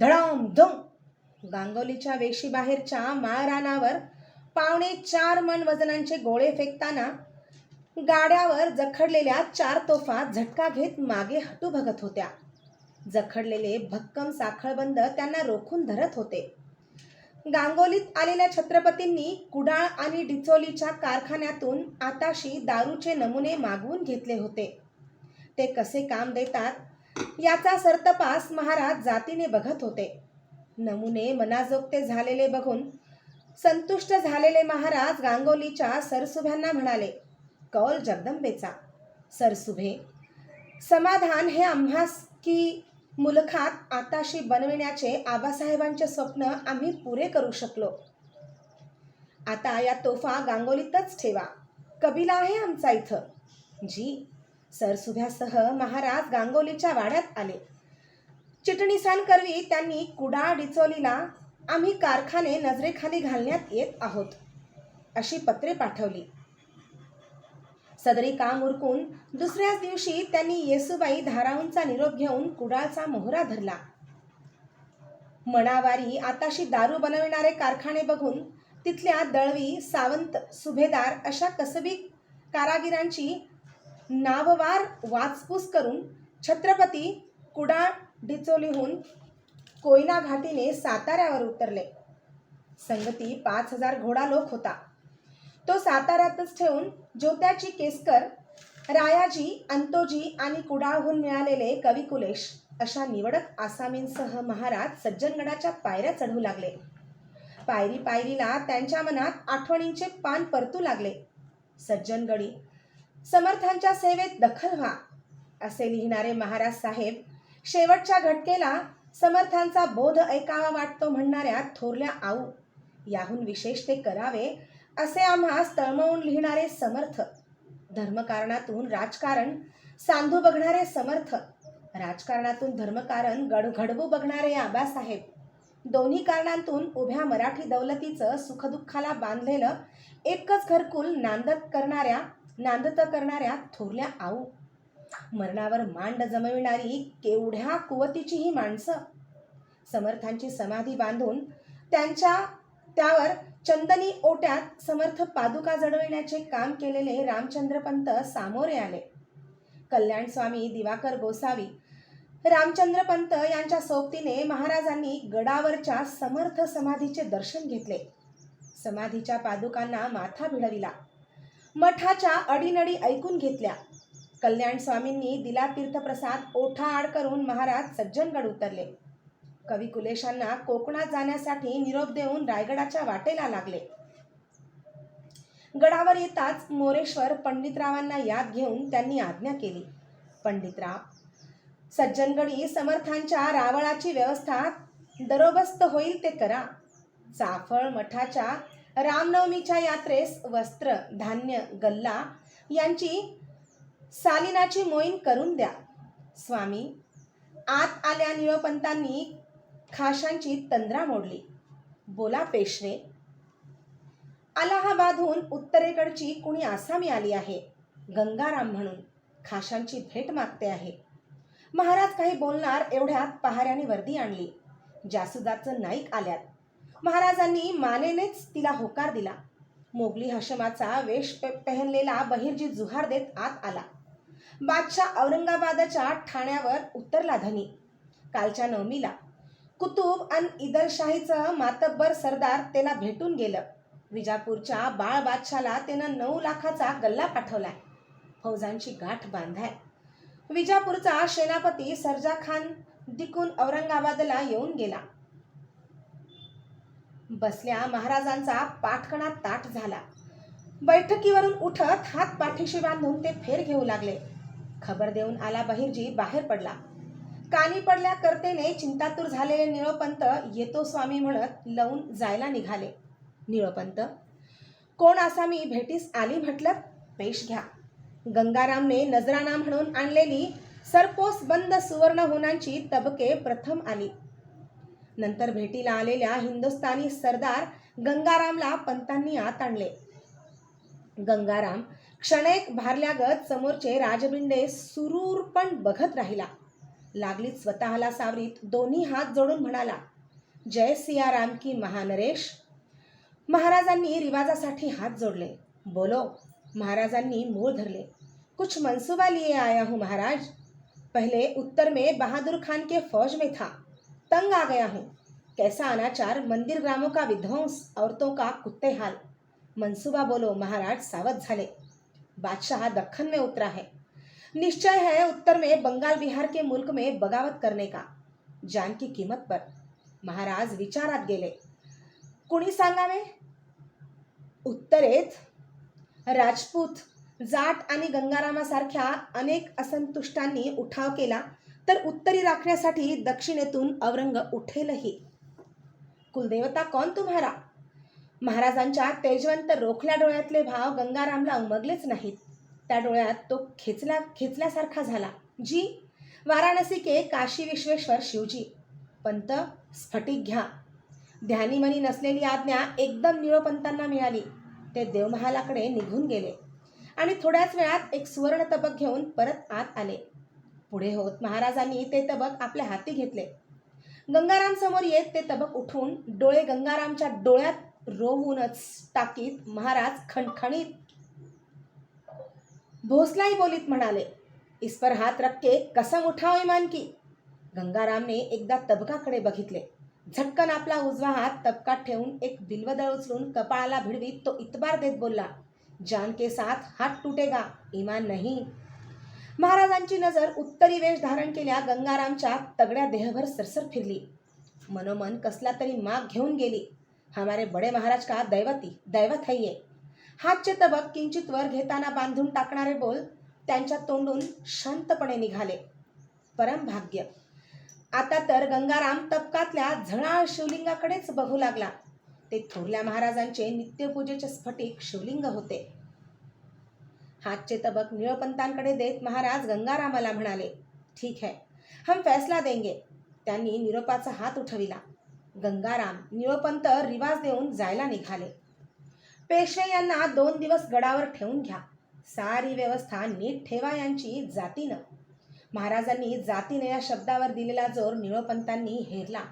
धडाम धम. गांगोलीच्या वेशीबाहेरच्या माळरानावर पावणे चार मन वजनांचे गोळे फेकताना गाड्यावर जखडलेल्या चार तोफा झटका घेत मागे हटू बघत होत्या. जखडलेले भक्कम साखळबंद त्यांना रोखून धरत होते. गांगोलीत आलेल्या छत्रपतींनी कुडाळ आणि डिचोलीच्या कारखान्यातून आताशी दारूचे नमुने मागवून घेतले होते. ते कसे काम देतात? याचा सरतपास महाराज जातीने बघत होते. नमुने मनाजोगते झालेले बघून संतुष्ट झालेले महाराज गांगोलीच्या सरसुभ्यांना म्हणाले कौल जगदंबेचा सरसुभे समाधान हे आम्हास की मुलखात आताशी बनविण्याचे आबासाहेबांचे स्वप्न आम्ही पुरे करू शकलो. आता या तोफा गांगोलीतच ठेवा. कबिला आहे आमचा इथं. जी सरसुभ्यासह महाराज गांगोलीच्या वाड्यात आले. चिटणीसांकरवी त्यांनी कुडाळ डिचोलीला आम्ही कारखाने नजरेखाली घालण्यात येत आहोत अशी पत्रे पाठवली. सदरी काम उरकून दुसऱ्याच दिवशी त्यांनी येसुबाई धाराऊंचा निरोप घेऊन कुडाळचा मोहरा धरला. मणावारी आताशी दारू बनविणारे कारखाने बघून तिथल्या दळवी सावंत सुभेदार अशा कसबी कारागिरांची नाववार वाचपूस करून छत्रपती कुडाळ डिचोलीहून कोयना घाटीने साताऱ्यावर उतरले. संगती पाच हजार घोडा लोक होता. तो साताऱ्यातच ठेवून ज्योत्याची केसकर रायाजी अंतोजी आणि कुडाळहून मिळालेले कविकुलेश अशा निवडक आसामींसह महाराज सज्जनगडाच्या पायऱ्या चढू लागले. पायरी पायरीला त्यांच्या मनात आठवणींचे पान परतू लागले. सज्जनगडी समर्थांच्या सेवेत दखल व्हा असे लिहिणारे महाराज साहेब शेवटच्या घटकेला समर्थांचा बोध ऐकावा वाटतो म्हणणाऱ्या थोरल्या आऊ याहून विशेष ते करावे असे आम्हास तळमळून लिहिणारे समर्थ. धर्मकारणातून राजकारण सांधू बघणारे समर्थ. राजकारणातून धर्मकारण गड घडवू बघणारे आबासाहेब. दोन्ही कारणांतून उभ्या मराठी दौलतीचं सुखदुःखाला बांधलेलं एकच घरकुल नांदत करणाऱ्या नांदत करणाऱ्या थोरल्या आऊ. मरणावर मांड जमविणारी केवढ्या कुवतीची ही माणसं. समर्थांची समाधी बांधून त्यांच्या त्यावर चंदनी ओट्यात समर्थ पादुका जडविण्याचे काम केलेले रामचंद्रपंत सामोरे आले. कल्याण स्वामी दिवाकर गोसावी रामचंद्रपंत यांच्या सोबतीने महाराजांनी गडावरच्या समर्थ समाधीचे दर्शन घेतले. समाधीच्या पादुकांना माथा भिडविला. मठाच्या अडीनडी ऐकून घेतल्या. कल्याण स्वामींनी दिला तीर्थप्रसाद ओठा आड करून महाराज सज्जनगड उतरले. कवी कुलेशांना कोकणात जाण्यासाठी निरोप देऊन रायगडाच्या वाटेला लागले. गडावर येताच मोरेश्वर पंडितरावांना याद घेऊन त्यांनी आज्ञा केली. पंडितराव सज्जनगडी समर्थांच्या रावळाची व्यवस्था दरोबस्त होईल ते करा. चाफळ मठाच्या रामनवमीच्या यात्रेस वस्त्र धान्य गल्ला यांची सालिनाची मोहीम करून द्या. स्वामी आत आल्या निळोपंतांनी खाशांची तंद्रा मोडली. बोला पेशवे अलाहाबादहून उत्तरेकडची कुणी आसामी आली आहे? गंगाराम म्हणून खाशांची भेट मागते आहे. महाराज काही बोलणार एवढ्यात पहाऱ्याने वर्दी आणली. जासुदाचं नाईक आल्यात. महाराजांनी मानेनेच तिला होकार दिला. मोगली हशमाचा वेश पे पेहनलेला बहिर्जी जुहार देत आत आला. बादशाह औरंगाबादच्या ठाण्यावर उतरला धनी. कालच्या नवमीला कुतुब अन इदरशाहीचं मातब्बर सरदार त्याला भेटून गेलं. विजापूरच्या बाळ बादशाला त्यानं नऊ लाखाचा गल्ला पाठवलाय. फौजांची गाठ बांधाय. विजापूरचा सेनापती सरजा खान दिकून औरंगाबादला येऊन गेला. बसल्या महाराजांचा पाठकणा ताट झाला. बैठकीवरून उठत हात पाठीशी बांधून ते फेर घेऊ लागले. खबर देऊन आला बहिर्जी बाहेर पडला. कानी पडल्या कर्तेने चिंतातूर झालेले निळोपंत येतो स्वामी म्हणत लवून जायला निघाले. निळोपंत कोण असा मी भेटीस आली म्हटलं? पेश घ्या. गंगारामने नजराना म्हणून आणलेली सरपोस बंद सुवर्ण होनांची तबके प्रथम आली. नंतर भेटीला आलेल्या हिंदुस्थानी सरदार गंगारामला पंतांनी आत आणले. गंगाराम क्षणेक भारल्यागत समोरचे राजबिंडे सुरूरपण बघत राहिला. लागलीत स्वतःला सावरीत दोन्ही हात जोडून म्हणाला जय सियाराम की महानरेश. महाराजांनी रिवाजासाठी हात जोडले. बोलो महाराजांनी मूळ धरले. कुछ मंसूबा लिए आया हूँ महाराज. पहले उत्तर में बहादुर खान के फौज में था. तंग आ गया हूँ। कैसा अनाचार मंदिर ग्रामों का विध्वंस औरतों का कुत्ते हाल। मंसूबा बोलो महाराज सावध झाले। बादशाह दखन में उतरा है। निश्चय है उत्तर में बंगाल बिहार के मुल्क में बगावत करने का। जान की कीमत पर। महाराज विचारात गेले। कुणी सांगावे उत्तरेत राजपूत जाट आणि गंगारामासारख्या अनेक असंतुष्टांनी उठाव केला। तर उत्तरी राखण्यासाठी दक्षिणेतून औरंग उठेलही. कुलदेवता कौन तुम्हारा? महाराजांच्या तेजवंत रोखल्या डोळ्यातले भाव गंगारामला उमगलेच नाहीत. त्या डोळ्यात तो खेचल्या खेचल्यासारखा झाला. जी वाराणसी के काशी विश्वेश्वर शिवजी. पंत स्फटिक घ्या. ध्यानीमनी नसलेली आज्ञा एकदम निळोपंतांना मिळाली. ते देवमहालाकडे निघून गेले आणि थोड्याच वेळात एक सुवर्ण तबक घेऊन परत आत आले. पुढे होत. महाराजांनी ते तबक आपल्या हाती घेतले. गंगाराम समोर येत ते तबक उठून डोळे गंगारामच्या डोळ्यात रोवूनच टाकीत महाराज खणखणीत. भोसलाई बोलीत म्हणाले इस पर हात रक्के कसम उठाव इमान की गंगारामने एकदा तबकाकडे बघितले. झटकन आपला उजवा हात तबकात ठेवून एक बिल्वदळ उचलून कपाळाला भिडवीत तो इतबार देत बोलला जान के साथ हात तुटेगा इमान नाही. महाराजांची नजर उत्तरी वेश धारण केल्या गंगारामच्या तगड्या देहभर सरसर फिरली. मनोमन कसला तरी माग घेऊन गेली. हमारे बडे महाराज का दैवती दैवत है ये हातचे तबक किंचित वर घेताना बांधून टाकणारे बोल त्यांच्या तोंडून शांतपणे निघाले. परम भाग्य. आता तर गंगाराम तबकातल्या झळाळ शिवलिंगाकडेच बघू लागला. ते थोरल्या महाराजांचे नित्यपूजेचे स्फटिक शिवलिंग होते. हातचे तबक निळपंतांकडे देत महाराज गंगारामाला म्हणाले ठीक है हम फैसला देंगे. त्यांनी निरोपाचा हात उठविला. गंगाराम निळोपंत रिवाज देऊन जायला निघाले. पेशवे यांना दोन दिवस गडावर ठेवून घ्या. सारी व्यवस्था नीट ठेवा यांची जातीनं. महाराजांनी जातीनं या शब्दावर दिलेला जोर निळोपंतांनी हेरला.